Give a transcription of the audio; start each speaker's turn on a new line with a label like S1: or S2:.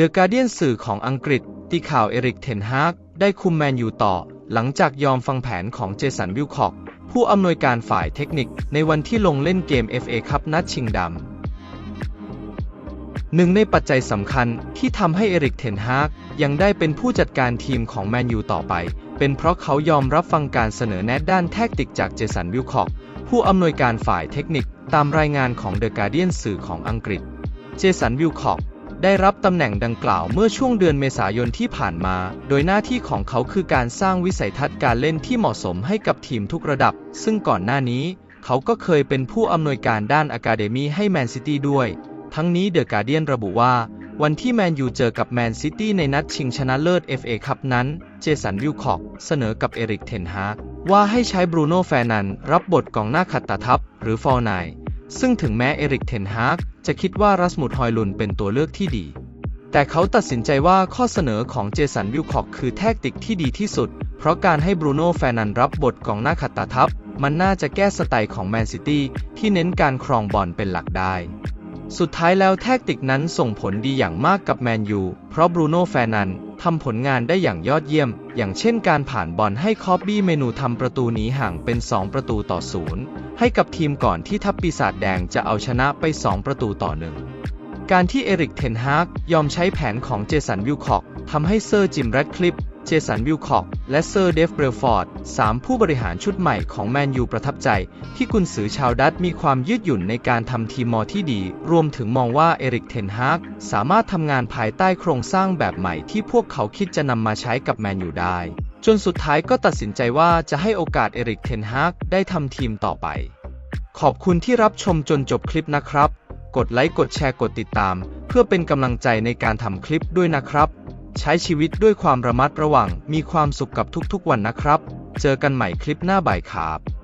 S1: เดอะการเดียนสื่อของอังกฤษตีข่าวเอริกเทนฮากได้คุมแมนยูต่อ หลังจากยอมฟังแผนของเจสันวิลคอกผู้อำนวยการฝ่ายเทคนิคในวันที่ลงเล่นเกม FA คัพนัดชิงดำหนึ่งในปัจจัยสำคัญที่ทำให้เอริกเทนฮากยังได้เป็นผู้จัดการทีมของแมนยูต่อไป เป็นเพราะเขายอมรับฟังการเสนอแนะด้านแทคติกจากเจสันวิลคอกผู้อำนวยการฝ่ายเทคนิคตามรายงานของเดอะการเดียนสื่อของอังกฤษ เจสันวิลคอก ได้รับตำแหน่งดังกล่าวเมื่อช่วงเดือนเมษายนที่ผ่านมา โดยหน้าที่ของเขาคือการสร้างวิสัยทัศน์การเล่นที่เหมาะสมให้กับทีมทุกระดับ ซึ่งก่อนหน้านี้ เขาก็เคยเป็นผู้อำนวยการด้านอะคาเดมีให้แมนซิตี้ด้วย ทั้งนี้เดอะการเดียนระบุว่า วันที่แมนยูเจอกับแมนซิตี้ในนัดชิงชนะเลิศ FA คัพนั้น เจสันวิลคอกเสนอกับเอริกเทนฮากว่าให้ใช้บรูโน่แฟร์นันด์รับบทกองหน้าขัดตาทับหรือฟอร์ไน ซึ่งถึงแม้เอริกเทนฮากจะคิดว่ารัสมุดฮอยลุนเป็นตัวเลือกที่ดี แต่เขาตัดสินใจว่าข้อเสนอของเจสันวิลคอกคือแทคติกที่ดีที่สุด เพราะการให้บรูโน่แฟนันรับบทกองหน้าขัดตาทับมันน่าจะแก้สไตล์ของแมนซิตี้ที่เน้นการครองบอลเป็นหลักได้ สุดท้ายแล้วแทคติกนั้นส่งผลดีอย่างมากกับแมนยู เพราะบรูโน่แฟร์นันทำผลงานได้อย่างยอดเยี่ยม อย่างเช่นการผ่านบอลให้คอบบี้เมนูทำประตูหนีห่างเป็น 2 ประตูต่อศูนย์ให้กับทีมก่อนที่ทัพปีศาจแดงจะเอาชนะไป 2 ประตูต่อหนึ่งการที่เอริกเทนฮากยอมใช้แผนของเจสันวิลคอกทำให้เซอร์จิมแรดคลิป จสันวิลคอกและเซอร์เดฟเบรลฟอร์ดสามผู้บริหารชุดใหม่ของแมนยูประทับใจ ที่กุนซือชาวดัตมีความยืดหยุ่นในการทำทีมมอที่ดี รวมถึงมองว่าเอริกเทนฮากสามารถทำงานภายใต้โครงสร้างแบบใหม่ที่พวกเขาคิดจะนำมาใช้กับแมนยูได้ จนสุดท้ายก็ตัดสินใจว่าจะให้โอกาสเอริกเทนฮากได้ทำทีมต่อไป ขอบคุณที่รับชมจนจบคลิปนะครับ กดไลค์กดแชร์กดติดตาม เพื่อเป็นกำลังใจในการทำคลิปด้วยนะครับ ใช้ชีวิตด้วยความระมัดระวังมีความสุขกับทุกๆวันนะครับ เจอกันใหม่คลิปหน้าบ่ายครับ